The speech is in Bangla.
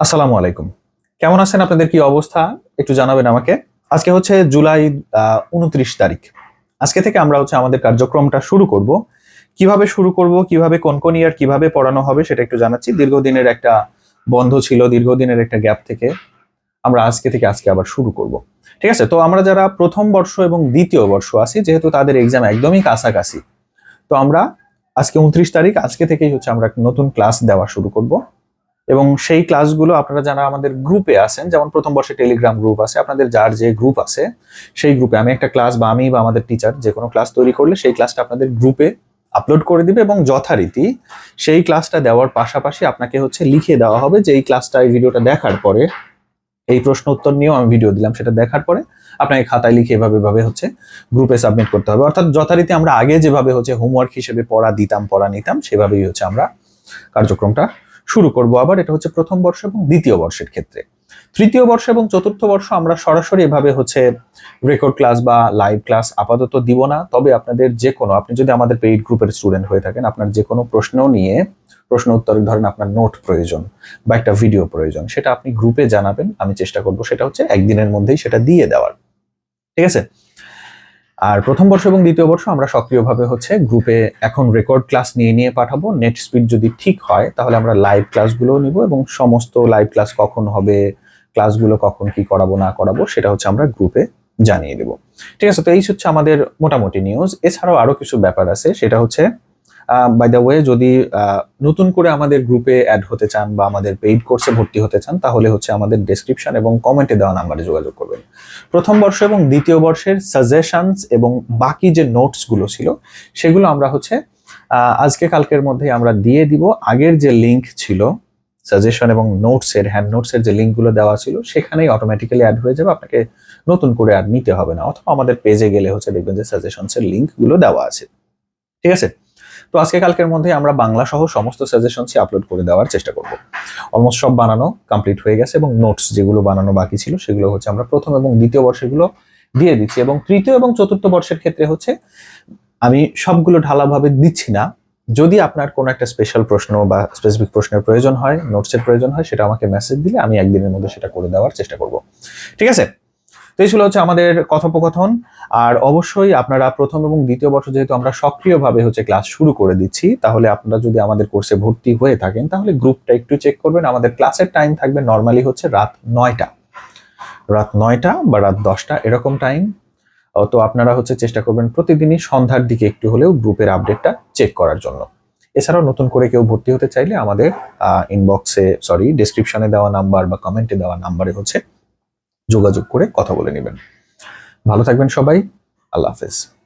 আসসালামু আলাইকুম। কেমন আছেন? আপনাদের কি অবস্থা? একটু জানাবেন আমাকে। আজকে হচ্ছে জুলাই উনত্রিশ তারিখ। আজকে থেকে আমরা হচ্ছে আমাদের কার্যক্রমটা শুরু করব। কীভাবে শুরু করব? কীভাবে কোন কোন ইয়ার কীভাবে পড়ানো হবে সেটা একটু জানাচ্ছি। দীর্ঘদিনের একটা বন্ধ ছিল, দীর্ঘদিনের একটা গ্যাপ থেকে আমরা আজকে থেকে আজকে আবার শুরু করব। ঠিক আছে? তো আমরা যারা প্রথম বর্ষ এবং দ্বিতীয় বর্ষ আছি, যেহেতু তাদের এক্সাম একদমই কাছাকাছি, তো আমরা আজকে উনত্রিশ তারিখ, আজকে থেকেই হচ্ছে আমরা নতুন ক্লাস দেওয়া শুরু করব। এবং সেই ক্লাসগুলো আপনারা যারা আমাদের গ্রুপে আছেন, যেমন প্রথম বর্ষে টেলিগ্রাম গ্রুপ আছে, আপনাদের যার যে গ্রুপ আছে, সেই গ্রুপে আমি একটা ক্লাস বা আমি বা আমাদের টিচার যে কোনো ক্লাস তৈরি করলে সেই ক্লাসটা আপনাদের গ্রুপে আপলোড করে দিবে এবং যথারীতি সেই ক্লাসটা দেওয়ার পাশাপাশি আপনাকে হচ্ছে লিখে দেওয়া হবে যে এই ক্লাসটা এই ভিডিওটা দেখার পরে, এই প্রশ্ন উত্তর নিয়েও আমি ভিডিও দিলাম, সেটা দেখার পরে আপনাকে খাতায় লিখে এভাবে এভাবে হচ্ছে গ্রুপে সাবমিট করতে হবে। অর্থাৎ যথারীতি আমরা আগে যেভাবে হচ্ছে হোমওয়ার্ক হিসেবে পড়া দিতাম, পড়া নিতাম, সেভাবেই হচ্ছে আমরা কার্যক্রমটা শুরু করব আবার, এটা হচ্ছে প্রথম বর্ষ এবং দ্বিতীয় বর্ষের ক্ষেত্রে। তৃতীয় বর্ষ এবং চতুর্থ বর্ষ আমরা সরাসরি এভাবে হচ্ছে রেকর্ড ক্লাস বা লাইভ ক্লাস আপাতত দিব না। তবে আপনাদের যে কোনো, আপনি যদি আমাদের পেইড গ্রুপের স্টুডেন্ট হয়ে থাকেন, আপনার যে কোনো প্রশ্ন নিয়ে, প্রশ্ন উত্তরে, ধরেন আপনার নোট প্রয়োজন বা একটা ভিডিও প্রয়োজন, সেটা আপনি গ্রুপে জানাবেন। আমি চেষ্টা করব সেটা হচ্ছে একদিনের মধ্যেই সেটা দিয়ে দেওয়ার। ঠিক আছে? আর প্রথম বর্ষ এবং দ্বিতীয় বর্ষ আমরা সক্রিয়ভাবে হচ্ছে গ্রুপে এখন রেকর্ড ক্লাস নিয়ে নিয়ে পাঠাবো। নেট স্পিড যদি ঠিক হয়, তাহলে আমরা লাইভ ক্লাসগুলোও নিব এবং সমস্ত লাইভ ক্লাস কখন হবে ক্লাসগুলো কখন কি করাবো, না করাবো, সেটা হচ্ছে আমরা গ্রুপে জানিয়ে দেব। ঠিক আছে, তো এই হচ্ছে আমাদের মোটামুটি নিউজ এছাড়াও আরও কিছু ব্যাপার আছে, সেটা হচ্ছে বাই দ্য ওয়ে যদি নতুন করে আমাদের গ্রুপে অ্যাড হতে চান বা আমাদের পেইড কোর্সে ভর্তি হতে চান, তাহলে হচ্ছে আমাদের ডেসক্রিপশন এবং কমেন্টে দেওয়া নাম্বারে যোগাযোগ করবেন। প্রথম বর্ষ এবং দ্বিতীয় বর্ষের সাজেশনস এবং বাকি যে নোটসগুলো ছিল, সেগুলো আমরা হচ্ছে আজকে কালকের মধ্যে আমরা দিয়ে দিব। আগের যে লিংক ছিল সাজেশন এবং নোটস এর হ্যান্ড নোটস এর যে লিঙ্কগুলো দেওয়া ছিল, সেখানেই অটোমেটিক্যালি অ্যাড হয়ে যাবে। আপনাকে নতুন করে আর নিতে হবে না। অথবা আমাদের পেজে গেলে হচ্ছে দেখবেন যে সাজেশনস এর লিঙ্কগুলো দেওয়া আছে। ঠিক আছে? তো আজকে কালকের মধ্যে আমরা বাংলা সহ সমস্ত সাজেশনসই আপলোড করে দেওয়ার চেষ্টা করব। অলমোস্ট সব বানানো কমপ্লিট হয়ে গেছে এবং নোটস যেগুলো বানানো বাকি ছিল সেগুলো হচ্ছে আমরা প্রথম এবং দ্বিতীয় বর্ষেগুলো দিয়ে দিচ্ছি এবং তৃতীয় এবং চতুর্থ বর্ষের ক্ষেত্রে হচ্ছে আমি সবগুলো ঢালাভাবে দিচ্ছি না। যদি আপনার কোনো একটা স্পেশাল প্রশ্ন বা স্পেসিফিক প্রশ্নের প্রয়োজন হয় নোটসের প্রয়োজন হয়, সেটা আমাকে মেসেজ দিলে আমি একদিনের মধ্যে সেটা করে দেওয়ার চেষ্টা করব। ঠিক আছে? তো এই ছিল হচ্ছে আমাদের কথোপকথন। আর অবশ্যই আপনারা প্রথম এবং দ্বিতীয় বর্ষ যেহেতু আমরা সক্রিয়ভাবে হচ্ছে ক্লাস শুরু করে দিচ্ছি, তাহলে আপনারা যদি আমাদের কোর্সে ভর্তি হয়ে থাকেন, তাহলে গ্রুপটা একটু চেক করবেন। আমাদের ক্লাসের টাইম থাকবে নর্মালি হচ্ছে রাত নয়টা। রাত নয়টা বা রাত দশটা এরকম টাইম তো আপনারা হচ্ছে চেষ্টা করবেন প্রতিদিনই সন্ধ্যার দিকে একটু হলেও গ্রুপের আপডেটটা চেক করার জন্য। এছাড়াও নতুন করে কেউ ভর্তি হতে চাইলে আমাদের ইনবক্সে সরি ডেসক্রিপশনে দেওয়া নাম্বার বা কমেন্টে দেওয়া নাম্বারে হচ্ছে যোগাযোগ করে কথা বলে নেবেন। ভালো থাকবেন সবাই। আল্লাহ হাফেজ।